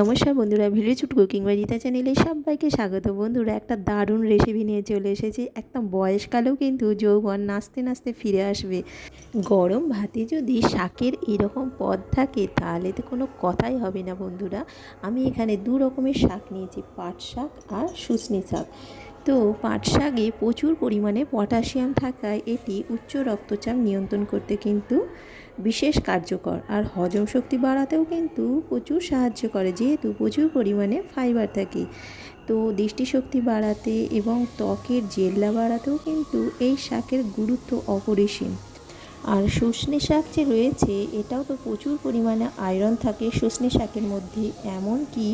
নমস্কার বন্ধুরা ভিলেজ চুট কুকিং বা চ্যানেলে সবাইকে স্বাগত। বন্ধুরা, একটা দারুণ রেসিপি নিয়ে চলে এসেছি। একদম বয়সকালেও কিন্তু যৌবন নাচতে নাচতে ফিরে আসবে। গরম ভাতে যদি শাকের এরকম পদ থাকে, তাহলে তো কোনো কথাই হবে না বন্ধুরা। আমি এখানে দু রকমের শাক নিয়েছি, পাট শাক আর শুশনি শাক। তো পাট শাকে প্রচুর পরিমাণে পটাশিয়াম থাকায় এটি উচ্চ রক্তচাপ নিয়ন্ত্রণ করতে কিন্তু বিশেষ কার্যকর। আর হজম শক্তি বাড়াতেও কিন্তু প্রচুর সাহায্য করে, যেহেতু প্রচুর পরিমাণে ফাইবার থাকে। তো দৃষ্টিশক্তি বাড়াতে এবং ত্বকের জেল্লা বাড়াতেও কিন্তু এই শাকের গুরুত্ব অপরিসীম। আর সজনে শাক যে রয়েছে, এটাও তো প্রচুর পরিমাণে আয়রন থাকে সজনে শাকের মধ্যে। এমনকি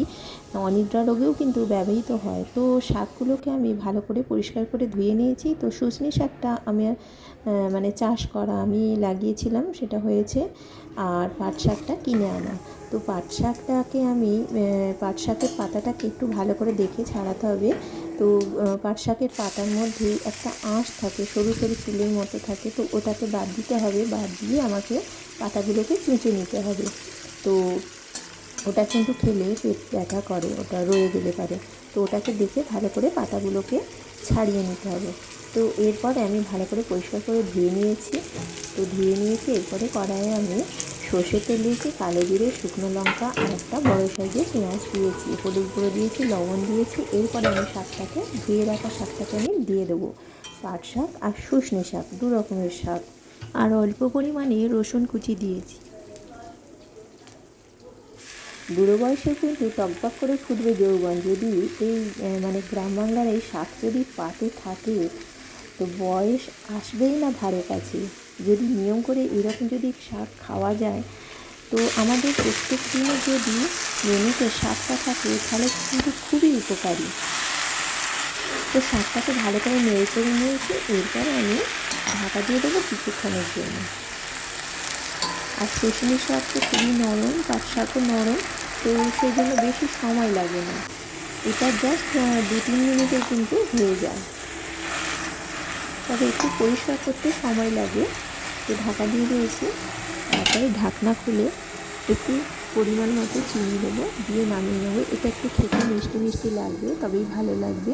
অনিদ্রা রোগেও কিন্তু ব্যবহৃত হয়। তো শাকগুলোকে আমি ভালো করে পরিষ্কার করে ধুয়ে নিয়েছি। তো সজনে শাকটা আমি মানে চাষ করা আমি লাগিয়েছিলাম, সেটা হয়েছে। আর পাট শাকটা কিনে আনা। তো পাট শাকটাকে আমি পাট শাকের পাতাটাকে একটু ভালো করে দেখে ছাড়াতে হবে। তো পাট শাকের পাতার মধ্যে একটা আঁশ থাকে, সরু সরু চুলের মতো থাকে। তো ওটাকে বাদ দিতে হবে, বাদ দিয়ে আমাকে পাতাগুলোকে চুঁচে নিতে হবে। তো ওটা কিন্তু খেলে পেট ব্যথা করে, ওটা রয়ে গেলে পারে। তো ওটাকে দেখে ভালো করে পাতাগুলোকে ছাড়িয়ে নিতে হবে। তো এরপরে আমি ভালো করে পরিষ্কার করে ধুয়ে নিয়েছি। তো ধুয়ে নিয়েছি, এরপরে কড়াইয়ে আমি সর্ষের তেল দিয়েছি, কালো জিরে, শুকনো লঙ্কা আর একটা বড় সাইজের পেঁয়াজ দিয়েছি। হলুদ গুঁড়ো দিয়েছি, লবণ দিয়েছি, এরপরে আমি শাকটাকে, ধুয়ে রাখা শাকটাকে আমি দিয়ে দেবো। পাট শাক আর শুশনি শাক, দু রকমের শাক। আর অল্প পরিমাণে রসুন কুচি দিয়েছি। বুড়ো বয়সে কিন্তু টকবক করে ফুটবে যৌবন। যদি এই মানে গ্রাম বাংলার এই শাক যদি পাতে থাকে, তো বয়স আসবেই না ধারে কাছে। যদি নিয়ম করে এরকম যদি শাক খাওয়া যায়, তো আমাদের প্রত্যেক দিনে যদি মেনুতে শাকটা থাকে, তাহলে কিন্তু খুবই উপকারী। তো শাকটাকে ভালো করে নেড়ে করে নিয়েছি এরপরে আমি ঢাকা দিয়ে দেবো কিছুক্ষণের জন্য। আর শুশনি শাক তো খুবই নরম পাট শাকও নরম, তো সেই জন্য বেশি সময় লাগে না। এটা জাস্ট দু তিন মিনিটে কিন্তু হয়ে যায়। তবে একটু পরিষ্কার করতে সময় লাগে। তো ঢাকা দিয়ে দিয়েছি। তারপরে ঢাকনা খুলে একটু পরিমাণ মতো চিনি দেবো, দিয়ে নামিয়ে নেব। এটা একটু খেতে মিষ্টি মিষ্টি লাগবে, তবেই ভালো লাগবে।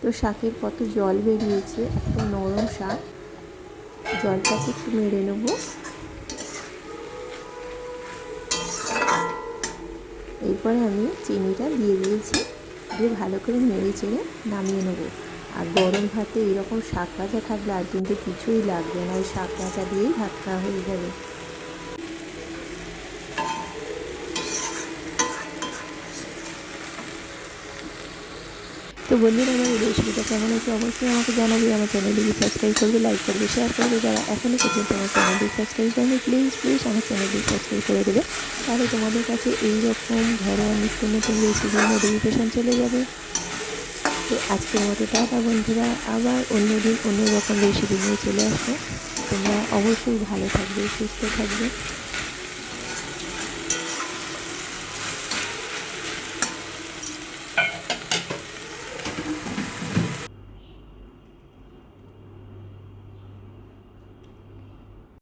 তো শাকের কত জল বেরিয়েছে, এত নরম শাক। জলটাকে একটু মেরে নেব। এরপরে আমি চিনিটা দিয়ে দিয়েছি, দিয়ে ভালো করে নেড়ে চেড়ে নামিয়ে নেব। আর গরম ভাতে এরকম শাক ভাজা থাকলে আর কিন্তু কিছুই লাগবে না, ওই শাক ভাজা দিয়েই ভাত খাওয়া হয়ে যাবে। তো বন্ধুরা, আমার এই রেসিপিটা কেমন হয়েছে অবশ্যই আমাকে জানাবে। আমার চ্যানেলটিকে সাবস্ক্রাইব করবে লাইক করবে শেয়ার করবে। যারা এখনও পর্যন্ত আমার চ্যানেলটি সাবস্ক্রাইব করেনি প্লিজ প্লিজ আমার চ্যানেলটি সাবস্ক্রাইব করে দেবে। তাহলে তোমাদের কাছে এই রকম ঘরোয়া নিত্য নতুন রেসিপির নোটিফিকেশান চলে যাবে। তো আজকের মতো টাটা বন্ধুরা। আবার অন্য দিন অন্য রকম রেসিপি নিয়ে চলে আসব। তোমরা অবশ্যই ভালো থাকবে, সুস্থ থাকবে।